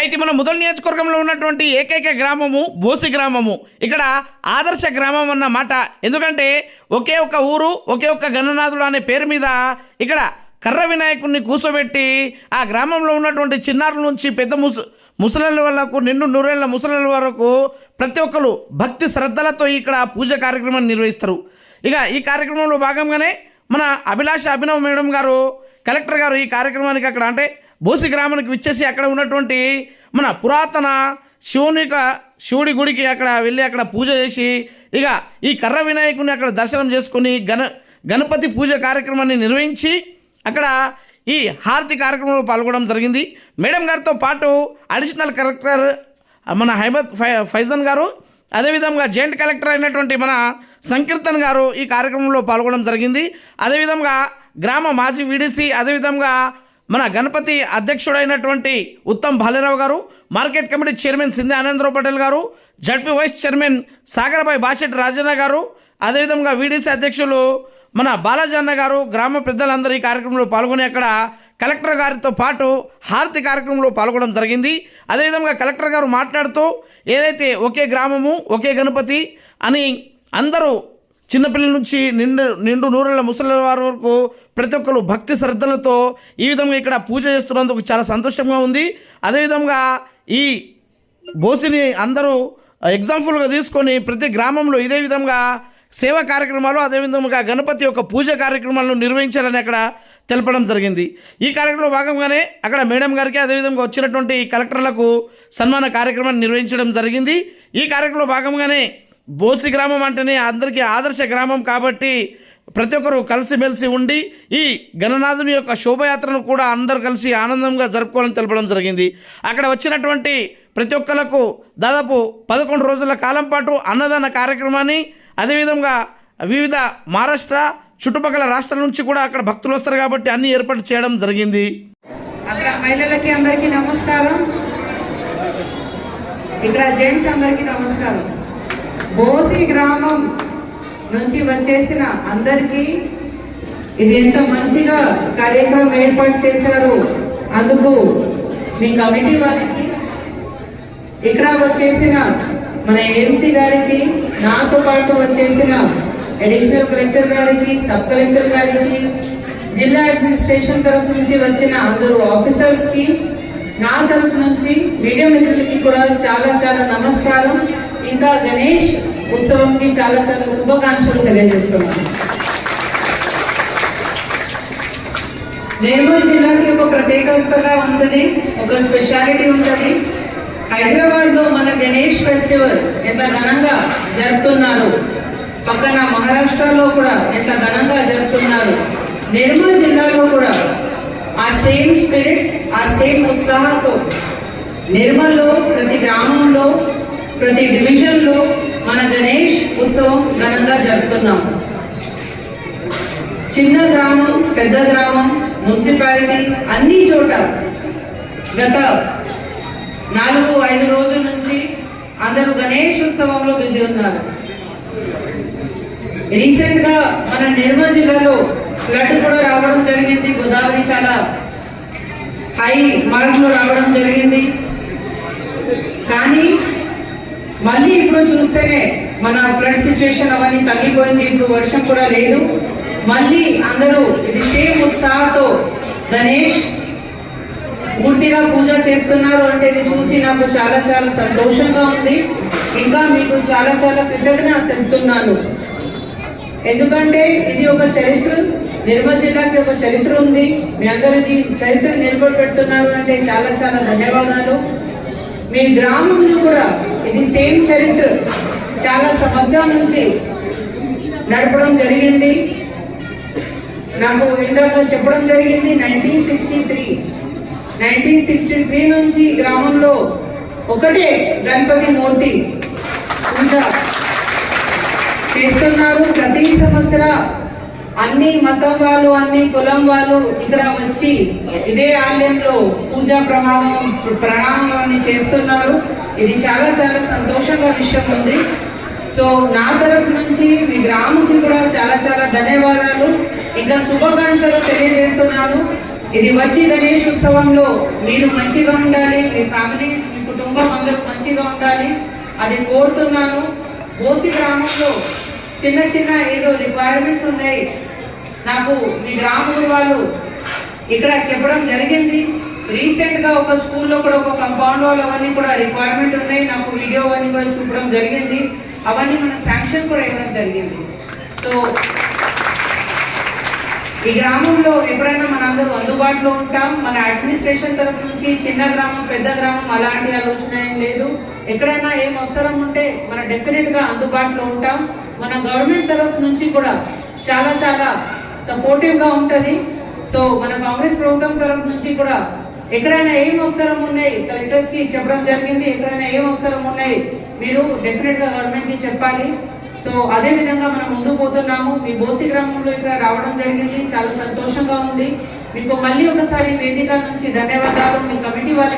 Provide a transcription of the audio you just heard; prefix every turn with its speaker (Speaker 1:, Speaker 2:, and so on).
Speaker 1: అయితే మన ముదల్ నియోజకవర్గంలో ఉన్నటువంటి ఏకైక గ్రామము బోసి గ్రామము. ఇక్కడ ఆదర్శ గ్రామం అన్న మాట. ఎందుకంటే ఒకే ఒక ఊరు ఒకే ఒక్క గణనాథుడు అనే పేరు మీద ఇక్కడ కర్ర వినాయకుడిని కూర్చోబెట్టి ఆ గ్రామంలో ఉన్నటువంటి చిన్నారుల నుంచి పెద్ద ముసు ముసలి వాళ్ళకు నిండు నూరేళ్ళ ముసలి వరకు ప్రతి ఒక్కరు భక్తి శ్రద్ధలతో ఇక్కడ పూజ కార్యక్రమాన్ని నిర్వహిస్తారు. ఇక ఈ కార్యక్రమంలో భాగంగానే మన అభిలాష అభినవ్ మేడం గారు కలెక్టర్ గారు ఈ కార్యక్రమానికి అక్కడ అంటే బోసి గ్రామానికి విచ్చేసి అక్కడ ఉన్నటువంటి మన పురాతన శివునిక శివుడి గుడికి అక్కడ వెళ్ళి అక్కడ పూజ చేసి ఇక ఈ కర్ర వినాయకుని అక్కడ దర్శనం చేసుకుని గణ గణపతి పూజ కార్యక్రమాన్ని నిర్వహించి అక్కడ ఈ హారతి కార్యక్రమంలో పాల్గొనడం జరిగింది. మేడం గారితో పాటు అడిషనల్ కలెక్టర్ మన హైబత్ ఫై ఫైజన్ గారు అదేవిధంగా జాయింట్ కలెక్టర్ అయినటువంటి మన సంకీర్తన్ గారు ఈ కార్యక్రమంలో పాల్గొనడం జరిగింది. అదేవిధంగా గ్రామ మాజీ వీడీసీ అదేవిధంగా మన గణపతి అధ్యక్షుడైనటువంటి ఉత్తమ్ బాలేరావు గారు market committee chairman Sindhi Anandrao Patel గారు ZP vice chairman Sagarabai Bashetti Rajanna గారు అదేవిధంగా వీడీసీ అధ్యక్షులు మన బాలాజీ అన్న గారు గ్రామ పెద్దలందరూ ఈ కార్యక్రమంలో పాల్గొని అక్కడ కలెక్టర్ గారితో పాటు హారతి కార్యక్రమంలో పాల్గొనడం జరిగింది. అదేవిధంగా కలెక్టర్ గారు మాట్లాడుతూ ఏదైతే ఒకే గ్రామము ఒకే గణపతి అని అందరూ చిన్నపిల్లల నుంచి నిండు నిండు నూరేళ్ళ ముసలి వారి వరకు ప్రతి ఒక్కరు భక్తి శ్రద్ధలతో ఈ విధంగా ఇక్కడ పూజ చేస్తున్నందుకు చాలా సంతోషంగా ఉంది. అదేవిధంగా ఈ బోసిని అందరూ ఎగ్జాంపుల్గా తీసుకొని ప్రతి గ్రామంలో ఇదే విధంగా సేవా కార్యక్రమాలు అదేవిధంగా గణపతి యొక్క పూజ కార్యక్రమాలను నిర్వహించాలని అక్కడ తెలపడం జరిగింది. ఈ కార్యక్రమంలో భాగంగానే అక్కడ మేడం గారికి అదేవిధంగా వచ్చినటువంటి కలెక్టర్లకు సన్మాన కార్యక్రమాన్ని నిర్వహించడం జరిగింది. ఈ కార్యక్రమంలో భాగంగానే బోసి గ్రామం అంటేనే అందరికీ ఆదర్శ గ్రామం కాబట్టి ప్రతి ఒక్కరు కలిసిమెలిసి ఉండి ఈ గణనాథుని యొక్క శోభయాత్రను కూడా అందరూ కలిసి ఆనందంగా జరుపుకోవాలని తెలపడం జరిగింది. అక్కడ వచ్చినటువంటి ప్రతి ఒక్కలకు దాదాపు పదకొండు రోజుల కాలం పాటు అన్నదాన కార్యక్రమాన్ని అదేవిధంగా వివిధ మహారాష్ట్ర చుట్టుపక్కల రాష్ట్రాల నుంచి కూడా అక్కడ భక్తులు వస్తారు కాబట్టి అన్ని ఏర్పాటు చేయడం జరిగింది.
Speaker 2: అక్కడ మహిళలకి అందరికీ నమస్కారం. ఇక్కడ జెంట్స్ అందరికీ నమస్కారం. బోసి గ్రామం నుంచి వచ్చేసిన అందరికీ ఇది ఎంత మంచిగా కార్యక్రమం ఏర్పాటు చేశారు. అందుకు మీ కమిటీ వారికి ఇక్కడ వచ్చేసిన మన ఏఎంసీ గారికి నాతో పాటు వచ్చేసిన అడిషనల్ కలెక్టర్ గారికి సబ్ కలెక్టర్ గారికి జిల్లా అడ్మినిస్ట్రేషన్ తరఫు నుంచి వచ్చిన అందరూ ఆఫీసర్స్కి నా తరఫు నుంచి మీడియా మిత్రులకి కూడా చాలా చాలా నమస్కారం. ఇంకా గణేష్ ఉత్సవంకి చాలా చాలా శుభాకాంక్షలు తెలియజేస్తున్నాను. నిర్మల్ జిల్లాకి ఒక ప్రత్యేకతగా ఉంటుంది ఒక స్పెషాలిటీ ఉంటుంది. హైదరాబాద్లో మన గణేష్ ఫెస్టివల్ ఎంత ఘనంగా జరుపుతున్నారు పక్కన మహారాష్ట్రలో కూడా ఎంత ఘనంగా జరుపుతున్నారు నిర్మల్ జిల్లాలో కూడా ఆ సేమ్ స్పిరిట్ ఆ సేమ్ ఉత్సాహంతో నిర్మల్లో ప్రతి గ్రామంలో ప్రతి డివిజన్లో మన గణేష్ ఉత్సవం ఘనంగా జరుపుతున్నాం. చిన్న గ్రామం పెద్ద గ్రామం మున్సిపాలిటీ అన్ని చోట గత నాలుగు ఐదు రోజుల నుంచి అందరూ గణేష్ ఉత్సవంలో బిజీ ఉన్నారు. రీసెంట్గా మన నిర్మల్ జిల్లాలో ఫ్లడ్ కూడా రావడం జరిగింది. గోదావరి చాలా హై మార్కులు రావడం జరిగింది కానీ మళ్ళీ వెంటనే మన ఫ్లడ్ సిచ్యుయేషన్ అవన్నీ తగ్గిపోయింది ఇప్పుడు వర్షం కూడా లేదు. మళ్ళీ అందరూ ఇది సేమ్ ఉత్సాహంతో గణేష్ పూర్తిగా పూజ చేస్తున్నారు అంటే ఇది చూసి నాకు చాలా చాలా సంతోషంగా ఉంది. ఇంకా మీకు చాలా చాలా కృతజ్ఞత తెలుపుతున్నాను. ఎందుకంటే ఇది ఒక చరిత్ర నిర్మల్ జిల్లాకి ఒక చరిత్ర ఉంది. మీ అందరూ ఇది చరిత్ర నిలబెడుతున్నారు అంటే చాలా చాలా ధన్యవాదాలు. మీ గ్రామంలో కూడా ఇది సేమ్ చరిత్ర. చాలా సంవత్సరాల నుంచి నడపడం జరిగింది. నాకు ఇందాక చెప్పడం జరిగింది nineteen sixty three. Nineteen sixty three నుంచి గ్రామంలో ఒకటే గణపతి మూర్తి పూజ చేస్తున్నారు. ప్రతి సంవత్సర అన్ని మతం వాళ్ళు అన్ని కులం వాళ్ళు ఇక్కడ వచ్చి ఇదే ఆలయంలో పూజా ప్రమాదం ప్రణామం చేస్తున్నారు. ఇది చాలా చాలా సంతోషంగా విషయం ఉంది. సో నా తరఫు నుంచి మీ గ్రామంకి కూడా చాలా చాలా ధన్యవాదాలు. ఇంకా శుభాకాంక్షలు తెలియజేస్తున్నాను. ఇది వచ్చి గణేష్ ఉత్సవంలో మీరు మంచిగా ఉండాలి మీ ఫ్యామిలీస్ మీ కుటుంబం అందరూ మంచిగా ఉండాలి అది కోరుతున్నాను. బోసి గ్రామంలో చిన్న చిన్న ఏదో రిక్వైర్మెంట్స్ ఉన్నాయి. నాకు మీ గ్రామం వాళ్ళు ఇక్కడ చెప్పడం జరిగింది. రీసెంట్గా ఒక స్కూల్లో కూడా ఒక కంపౌండ్ వాళ్ళు అవన్నీ కూడా రిక్వైర్మెంట్ ఉన్నాయి. నాకు వీడియో అవన్నీ కూడా చూపడం జరిగింది. అవన్నీ మన శాంక్షన్ కూడా ఇవ్వడం జరిగింది. సో ఈ గ్రామంలో ఎప్పుడైనా మన అందరూ అందుబాటులో ఉంటాం. మన అడ్మినిస్ట్రేషన్ తరఫు నుంచి చిన్న గ్రామం పెద్ద గ్రామం అలాంటి ఆలోచన ఏం లేదు. ఎక్కడైనా ఏం అవసరం ఉంటే మనం డెఫినెట్గా అందుబాటులో ఉంటాం. మన గవర్నమెంట్ తరఫు నుంచి కూడా చాలా చాలా సపోర్టివ్గా ఉంటది. సో మన కాంగ్రెస్ ప్రభుత్వం తరఫు నుంచి కూడా ఎక్కడైనా ఏం అవసరం ఉన్నాయి కలెక్టర్స్కి చెప్పడం జరిగింది ఎక్కడైనా ఏం అవసరం ఉన్నాయి మీరు డెఫినెట్గా గవర్నమెంట్కి చెప్పాలి. సో అదే విధంగా మనం ముందు పోతున్నాము. మీ బోసి గ్రామంలో ఇక్కడ రావడం జరిగింది. చాలా సంతోషంగా ఉంది. మీకు మళ్ళీ ఒకసారి వేదిక నుంచి ధన్యవాదాలు. మీ కమిటీ వాళ్ళకి